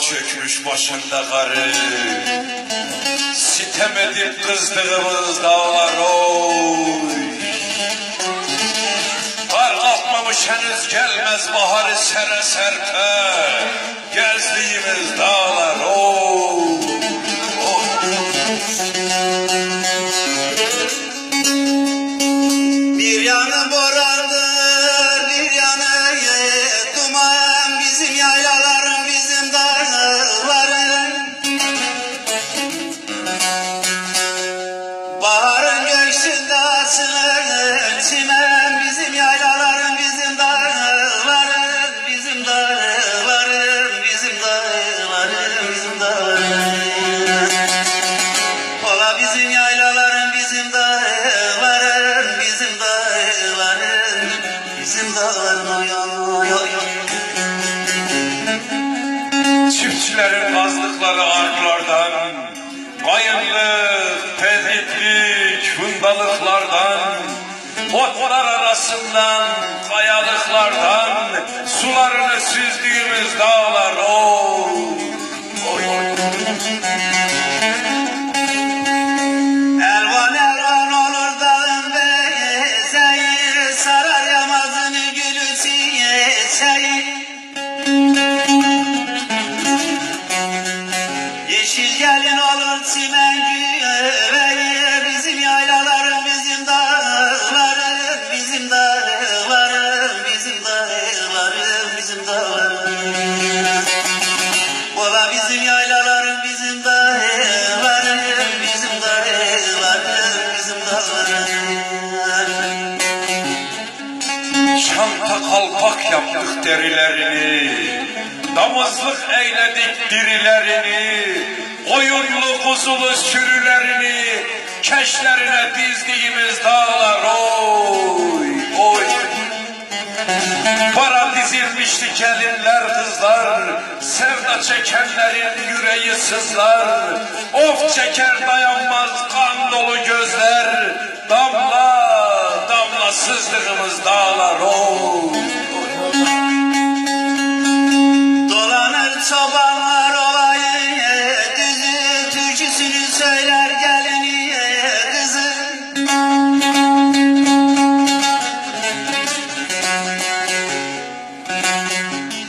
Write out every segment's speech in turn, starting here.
çökmüş başında karı. Sitem edip kızdığımız dağlar oy. Kar kalkmamış henüz gelmez baharı sere serpe. Gezdiğimiz dağlar oy çimen Bizim yaylaların, bizim dağların Bizim dağların, bizim dağların, bizim dağların Ola bizim yaylaların, bizim dağların, bizim dağların, bizim dağların. Çiftçilerin kazdıkları arılardan Mayınlık, tezitlik, fundalıklardan Otlar arasından, kayalıklardan Sularını süzdüğümüz Çanta kalpak yaptık derilerini. Damızlık eyledik dirilerini. Koyunlu kuzulu sürülerini. Keşlerine dizdiğimiz dağlar oy oy. Para dizilmişti gelinler kızlar. Sevda çekenlerin yüreği sızlar. Of çeker dayanmaz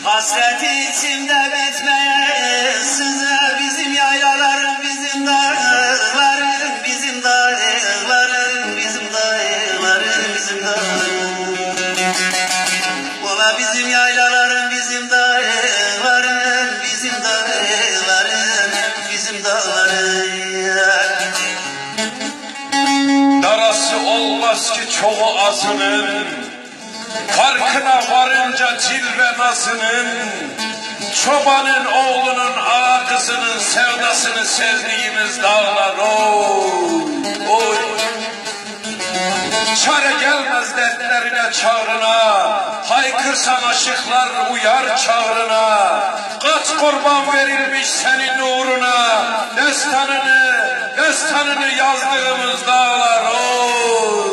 Hasret içimde bitmeye sızı Bizim yaylaların, bizim dağların Bizim dağların, bizim dağların, bizim dağların çoğu azının Farkına varınca cilve nazının Çobanın oğlunun ağa kızının sevdasını sezdiğimiz dağlar oy. Çare gelmez dertlerine çağrına. Haykırsan aşıklar uyar çağrına. Kaç kurban verilmiş senin uğruna? Destanını, destanını yazdığımız dağlar oy